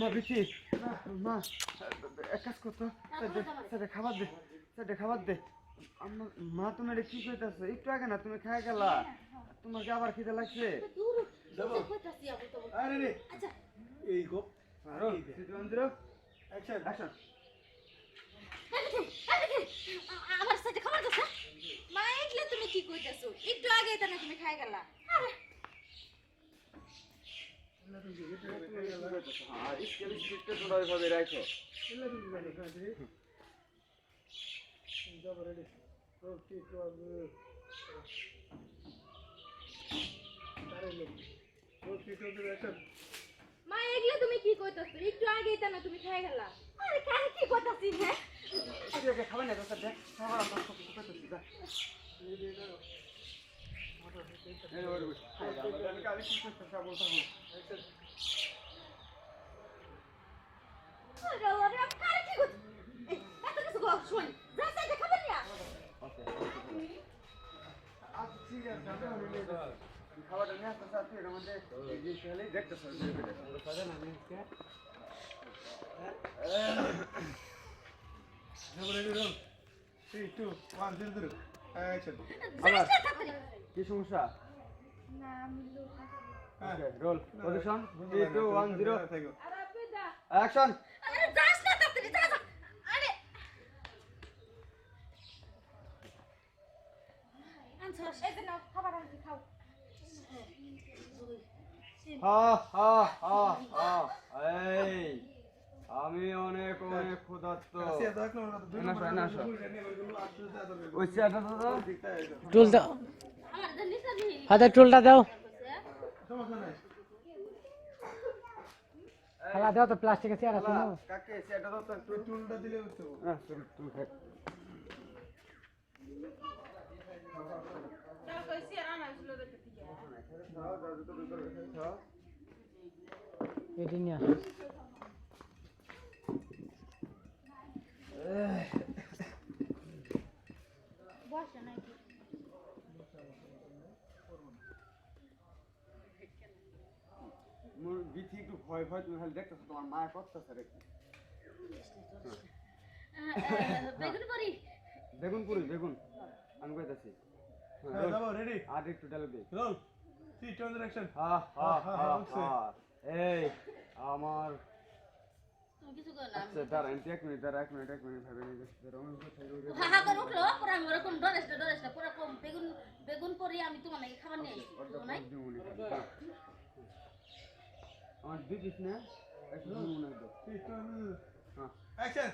মা বিচি মা এক কাজ করতো সেটা খাবার দে সেটা খাবার দে। মা তোমার কি কইতাছে? একটু আগে না তুমি খাই গেলা। তোমার কি আবার খিদে লাগছে। আরে রে। আচ্ছা। এই গো। অ্যাকশন অ্যাকশন আমার সাথে খাবার দাও মা এগুলো তুমি কি কইতাছো? একটু আগে এটা না তুমি খাই গেলা। আরে। হ্যাঁ তোরা মা এগুলো তুমি কি কইতাছো একটু আগে এটা না তুমি খাই গেলা আরে কারে কি কইতাছি হ্যাঁ আছে খাবার না তো স্যার দেখ খাবার আমরা সব কিছু করতেছি যা এই ওর আমি কালে কি করতে বলতাম খাবারটা নিয়ে আসতে চাচ্ছি এর মধ্যে দেখতে স্যার সাজা না আমি কে three two one zero action যাস না তাড়াতাড়ি কি সমস্যা না আমি লোক okay roll position 3 2 1 0 thank you আরে আপনি দা অ্যাকশন আরে যাস না তাড়াতাড়ি যা যা আরে আনছস? এই যে নাও খাবার আনছি খাও। হা হা হা হা এই আমি অনেক অনেক ক্ষুধার্ত। ওই চেয়ারটা দাও। টুল হাতে টুলটা দাও। খালা দাও তো প্লাস্টিকের চেয়ার আছে না কাকে? চেয়ারটা দাও তো তুই টুলটা দিলে হ্যাঁ খাও খাও, যাও, যত দূর করবে, খাও। এটি নিয়ে বসে মোর বিথি একটু ভয় ভয় তুমি খালি দেখতেছো তোমার মা করতেছে রে বেগুন পুরি বেগুন আমি কইতাছি। হ্যাঁ রেডি আর একটু ডাল দে। রোল হা হা, হা হা, উঠছে। হা এই আমার তুমি কিছু করো আচ্ছা দাঁড়া আমি এক মিনিট দাঁড়া এক মিনিট এক মিনিট ভাবে নিয়ে যাচ্ছি দাঁড়া আমি কোথায় রইল? হা হা করে উঠল পুরা আমি ওরকম ডরেস না ডরেস না পুরা কম বেগুন বেগুন পরি আমি তোমার নাকি খাবার নিয়ে আসছি নাই। আমার দিদিস না একটু দিবো না একটু। থ্রি টু হ্যাঁ অ্যাকশন